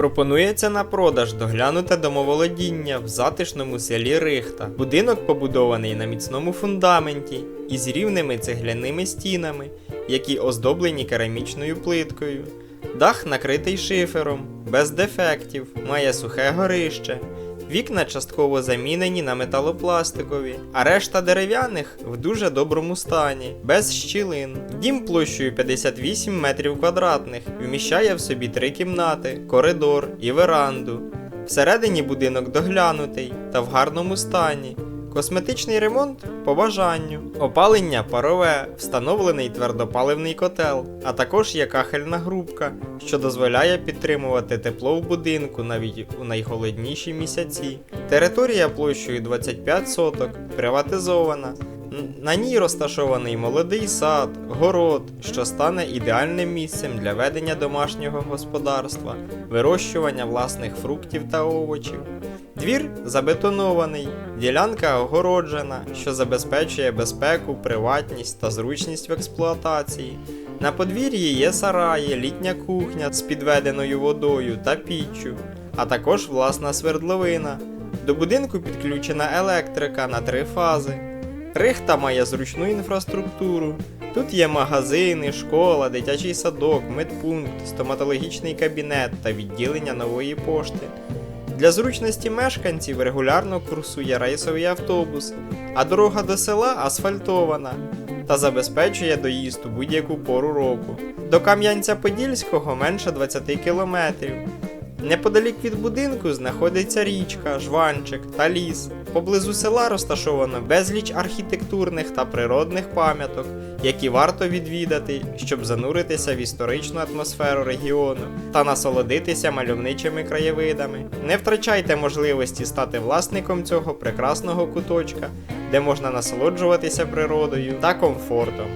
Пропонується на продаж доглянуте домоволодіння в затишному селі Рихта. Будинок побудований на міцному фундаменті із рівними цегляними стінами, які оздоблені керамічною плиткою. Дах накритий шифером, без дефектів, має сухе горище. Вікна частково замінені на металопластикові, а решта дерев'яних в дуже доброму стані, без щілин. Дім площею 58 метрів квадратних вміщає в собі три кімнати, коридор і веранду. Всередині будинок доглянутий та в гарному стані. Косметичний ремонт по бажанню. Опалення парове, встановлений твердопаливний котел, а також є кахельна грубка, що дозволяє підтримувати тепло в будинку навіть у найголодніші місяці. Територія площею 25 соток, приватизована. На ній розташований молодий сад, город, що стане ідеальним місцем для ведення домашнього господарства, вирощування власних фруктів та овочів. Двір забетонований, ділянка огороджена, що забезпечує безпеку, приватність та зручність в експлуатації. На подвір'ї є сараї, літня кухня з підведеною водою та піччю, а також власна свердловина. До будинку підключена електрика на три фази. Рихта має зручну інфраструктуру. Тут є магазини, школа, дитячий садок, медпункт, стоматологічний кабінет та відділення нової пошти. Для зручності мешканців регулярно курсує рейсовий автобус, а дорога до села асфальтована та забезпечує доїзд у будь-яку пору року. До Кам'янця-Подільського менше 20 кілометрів. Неподалік від будинку знаходиться річка, жванчик та ліс. Поблизу села розташовано безліч архітектурних та природних пам'яток, які варто відвідати, щоб зануритися в історичну атмосферу регіону та насолодитися мальовничими краєвидами. Не втрачайте можливості стати власником цього прекрасного куточка, де можна насолоджуватися природою та комфортом.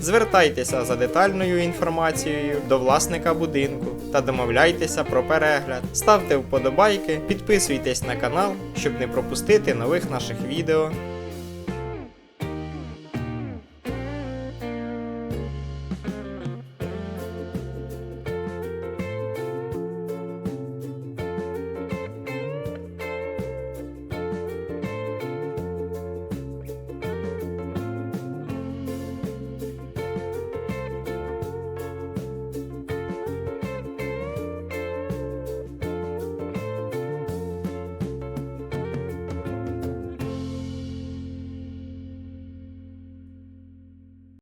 Звертайтеся за детальною інформацією до власника будинку та домовляйтеся про перегляд. Ставте вподобайки, підписуйтесь на канал, щоб не пропустити нових наших відео.